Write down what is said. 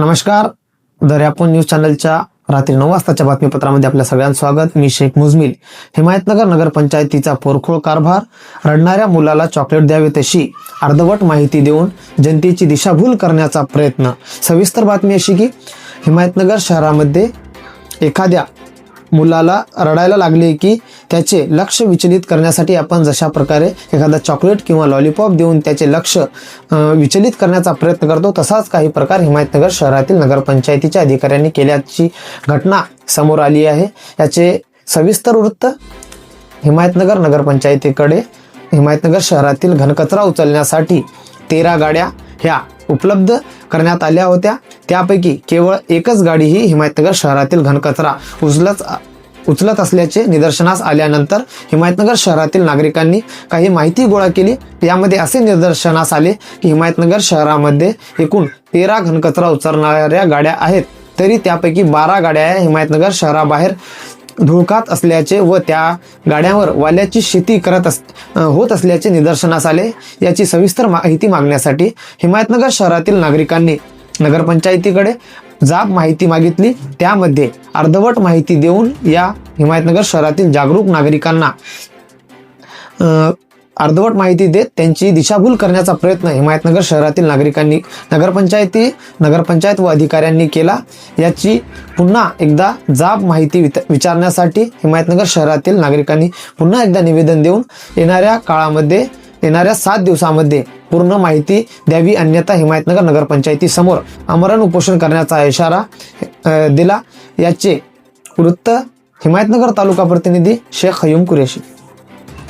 नमस्कार. दर्यापूर न्यूज चॅनलच्या रात्री नऊ वाजताच्या बातमीपत्रामध्ये आपल्या सगळ्यांचं स्वागत. मी शेख मुजमिल. हिमायतनगर नगरपंचायतीचा पोरखोळ कारभार रडणाऱ्या मुलाला चॉकलेट द्यावे तशी अर्धवट माहिती देऊन जनतेची दिशाभूल करण्याचा प्रयत्न. सविस्तर बातमी अशी की हिमायतनगर शहरामध्ये एखाद्या मुलाला रडायला लागले की त्याचे लक्ष विचलित करण्यासाठी आपण जशा प्रकारे एखादा चॉकलेट किंवा लॉलीपॉप देऊन त्याचे लक्ष विचलित करण्याचा प्रयत्न करतो तसाच काही प्रकार हिमायतनगर शहरातील नगरपंचायतीच्या अधिकाऱ्यांनी केल्याची घटना समोर आली आहे. याचे सविस्तर वृत्त हिमायतनगर नगरपंचायतीकडे. हिमायतनगर शहरातील घनकचरा उचलण्यासाठी तेरा गाड्या ह्या उपलब्ध करण्यात आल्या होत्या. त्यापैकी केवळ एकच गाडी ही हिमायतनगर शहरातील घनकचरा उचलत उचलत असल्याचे निदर्शनास आल्यानंतर हिमायतनगर शहरातील नागरिकांनी काही माहिती गोळा केली. यामध्ये असे निदर्शनास आले की हिमायतनगर शहरामध्ये एकूण तेरा घनकचरा उचलणाऱ्या गाड्या आहेत. तरी त्यापैकी बारा गाड्या हिमायतनगर शहराबाहेर धुळकात असल्याचे व त्या गाड्यांवर वाल्याची शेती करत अस होत असल्याचे निदर्शनास आले. याची सविस्तर माहिती मागण्यासाठी हिमायतनगर शहरातील नागरिकांनी नगरपंचायतीकडे जाब माहिती मागितली. त्यामध्ये अर्धवट माहिती देऊन या हिमायतनगर शहरातील जागरूक नागरिकांना अर्धवट माहिती देत त्यांची दिशाभूल करण्याचा प्रयत्न हिमायतनगर शहरातील नागरिकांनी नगरपंचायती नगरपंचायत व अधिकाऱ्यांनी केला. याची पुन्हा एकदा जाब माहिती वित- विचारण्यासाठी हिमायतनगर शहरातील नागरिकांनी पुन्हा एकदा निवेदन देऊन येणाऱ्या काळामध्ये येणाऱ्या सात दिवसामध्ये पूर्ण माहिती द्यावी. अन्यथा हिमायतनगर नगरपंचायतीसमोर आमरण उपोषण करण्याचा इशारा दिला. याचे वृत्त हिमायतनगर तालुका प्रतिनिधी शेख हयूम कुरेशी.